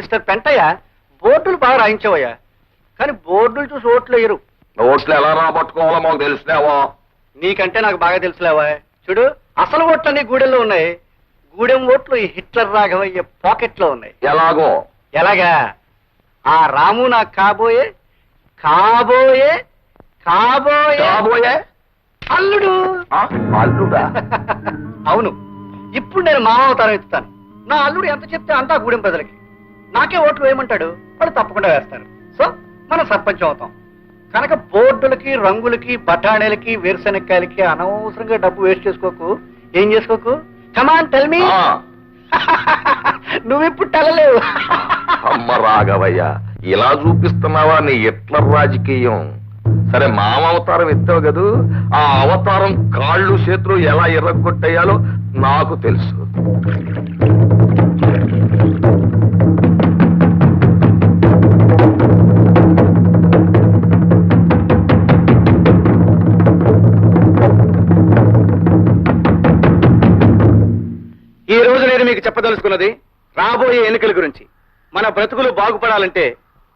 Mister Pentaiah బోర్డులు బాగా రాయించావయ్యా. కానీ బోర్డులు చూసి ఓట్లు వేయరు. ఓట్లు ఎలా రాబట్టుకోవాలో మాకు తెలిసినావా నీకంటే నాకు బాగా తెలుసులేవా? చూడు అసలు ఓట్లన్నీ గూడెల్లో ఉన్నాయి. గూడెం ఓట్లు ఈ హిట్లర్ రాఘవయ్య పాకెట్లో ఉన్నాయి. ఎలాగో? ఎలాగా? ఆ రాము నాకు కాబోయే కాబోయే కాబోయే కాబోయే? అల్లుడు. అల్లుడా? అవును. ఇప్పుడు నేను మామ అవతారం ఎత్తుతాను. నా అల్లుడు ఎంత చెప్తే అంతా గూడెం ప్రజలకి. నాకే ఓట్లు వేయమంటాడు వాళ్ళు తప్పకుండా వేస్తారు. సో మనం సర్పంచం అవుతాం. కనుక బోర్డులకి రంగులకి బఠాణీలకి వేరుశెనక్కాయలకి అనవసరంగా డబ్బు వేస్ట్ చేసుకోకు. ఏం చేసుకోకు? కమాన్ టెల్ మీ ఆ, నువ్వు ఇప్పుడు టెలలేవు అమ్మ రాఘవయ్య ఇలా చూపిస్తున్నావా? నీ ఎట్ల రాజకీయం? సరే మామ అవతారం ఎత్తావు కదూ? ఆ అవతారం కాళ్ళు చేతులు ఎలా ఎర్రగొట్టేయాలో నాకు తెలుసు. మీకు చెప్పదలుచుకున్నది రాబోయే ఎన్నికల గురించి. మన బ్రతుకులు బాగుపడాలంటే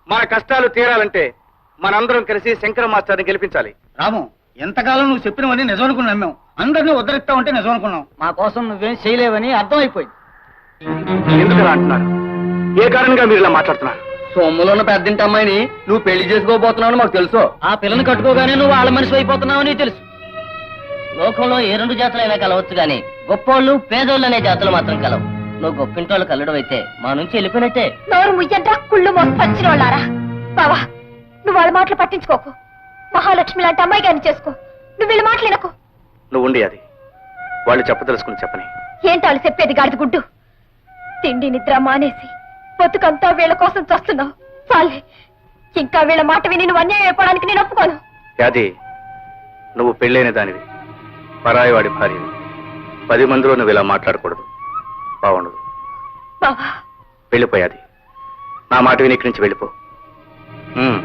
మన కష్టాలు తీరాలంటే మనందరం కలిసి శంకర మాస్టర్ని గెలిపించాలి. రాము ఎంతకాలం నువ్వు చెప్పినవన్నీ నిజం అనుకుని నమ్మాం. అందరినీ ఉద్ధరిస్తా ఉంటే నిజం అనుకున్నాం మా కోసం నువ్వేం చేయలేవని అర్థమైపోయింది. ఎందుకు అలా అంటున్నారు? ఏ కారణంగా మీరు ఇలా మాట్లాడుతున్నారు? సొమ్ములో ఉన్న పెద్దింటి అమ్మాయిని నువ్వు పెళ్ళి చేసుకోబోతున్నావు మాకు తెలుసు. ఆ పిల్లని కట్టుకోగానే నువ్వు వాళ్ళ మనిషి అయిపోతున్నావని తెలుసు. లోకంలో ఏ రెండు జాతులైనా కలవచ్చు గాని గొప్పోళ్ళు పేదోళ్ళు అనే జాతులు మాత్రం కలవు. నువ్వు గొప్పింటోళ్ళు కలడం అయితే మా నుంచి వెళ్ళిపోయినట్టే. నోరు ముయ్యండ్రా కుళ్ళు మోసచ్చిన వాళ్ళారా బావా నువ్వు వాళ్ళ మాటలు పట్టించుకోకు. మహాలక్ష్మి లాంటి అమ్మాయి గారిని చేసుకో. నువ్వు వీళ్ళ మాటలు వినకు. నువ్వు ఉండి అది. వాళ్ళు చెప్పదలుచుకుని చెప్పని. ఏంటి వాళ్ళు చెప్పేది గాడిద గుడ్డు? తిండి నిద్ర మానేసి బతుకంతా వీళ్ళ కోసం చస్తున్నావు. చాలే. ఇంకా వీళ్ళ మాట విని నువ్వు అన్యాయం అయిపోవడానికి నేను ఒప్పుకోను. యాది నువ్వు పెళ్ళైన దానివి. పరాయి వాడి భార్యవి. పది మందిలో నువ్వు ఇలా మాట్లాడకూడదు. బాగుండదు. బావా వెళ్ళిపోయాది. నా మాట విని ఇక్కడి నుంచి వెళ్ళిపో. ఉమ్.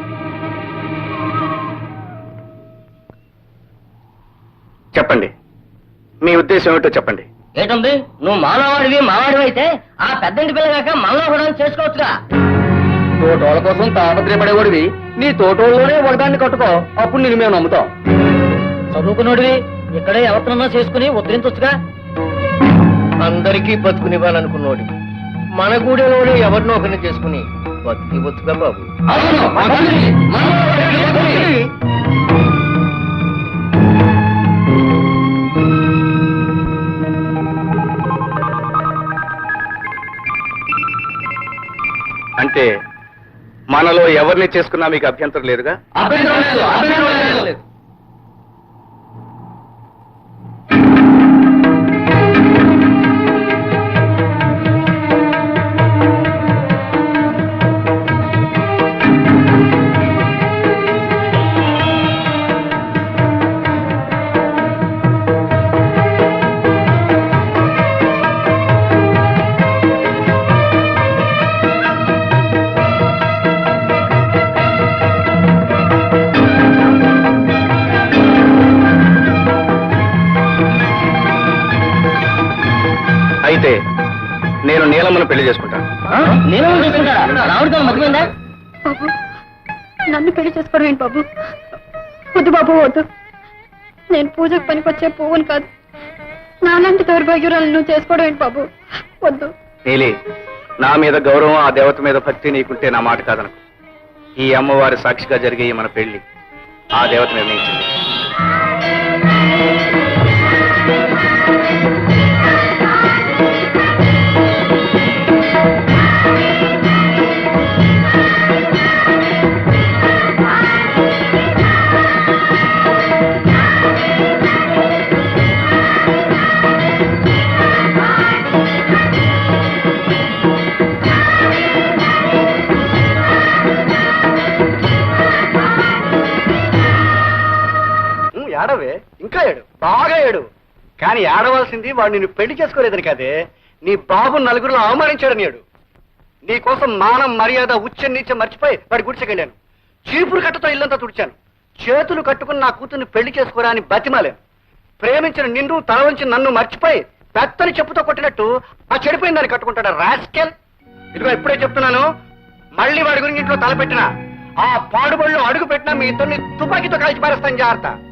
చెప్పండి. మీ ఉద్దేశం ఏమిటో చెప్పండి. ఏటుంది నువ్వు మానవాడివి మావాడివి అయితే ఆ పెద్దంటి పిల్లగాక మనలో కూడా చేసుకోవచ్చుగా. తోటోళ్ళ కోసం తాపత్రయపడేవాడివి. నీ తోటోళ్ళలోనే ఒకదాన్ని కట్టుకో. అప్పుడు నేను మేము నమ్ముతాం. చదువుకున్నోడివి ఇక్కడే ఎవరినన్నా చేసుకుని ఉద్ధరించొచ్చుగా. అందరికీ బతుకునివ్వాలనుకున్నోడి మన గూడెలోనే ఎవరినో ఒకరిని చేసుకుని బతికి బతుగా బాబు అంటే మనలో ఎవరిని చేసుకున్నా మీకు అభ్యంతరం లేదుగా? అయితే నేను నీలమ్మను పెళ్ళి చేసుకుంటాను బాబు నన్ను పెళ్ళి చేసుకోవడం ఏంటి బాబు? వద్దు బాబు వద్దు. నేను పూజకు పనికొచ్చే పువ్వుని కాదు. నాలాంటి దౌర్భాగ్యురాలు నువ్వు చేసుకోవడం ఏంటి బాబు? వద్దు. నీలి నా మీద గౌరవం ఆ దేవత మీద భక్తి నీకుంటే నా మాట కాదనకు. ఈ అమ్మవారి సాక్షిగా జరిగే ఈ మన పెళ్ళి ఆ దేవత నిర్ణయించింది. బాగా ఏడు. కానీ ఏడవలసింది వాడు నిన్ను పెళ్ళి చేసుకోలేదని కాదే. నీ బాబు నలుగురిలో అవమానించాడు నేడు నీ కోసం మానం మర్యాద ఉచ్చ నీచం మర్చిపోయి వాడి గుడిచెకెళ్ళాను చీపురు కట్టతో ఇల్లంతా తుడిచాను. చేతులు కట్టుకుని నా కూతుర్ని పెళ్ళి చేసుకోరా అని బతిమాలేను. ప్రేమించిన నిన్ను తల వంచి నన్ను మర్చిపోయి పెత్తని చెప్పుతో కొట్టినట్టు ఆ చెడిపోయిన దాన్ని కట్టుకుంటాడా రాస్కెల్. ఇదిగో ఇప్పుడే చెప్తున్నాను. మళ్ళీ వాడి గురించి ఇంట్లో తలపెట్టినా. ఆ పాడుబడిలో అడుగు పెట్టినా మీ ఇద్దరిని తుపాకీతో కాల్చి పారేస్తాను. జాగ్రత్త.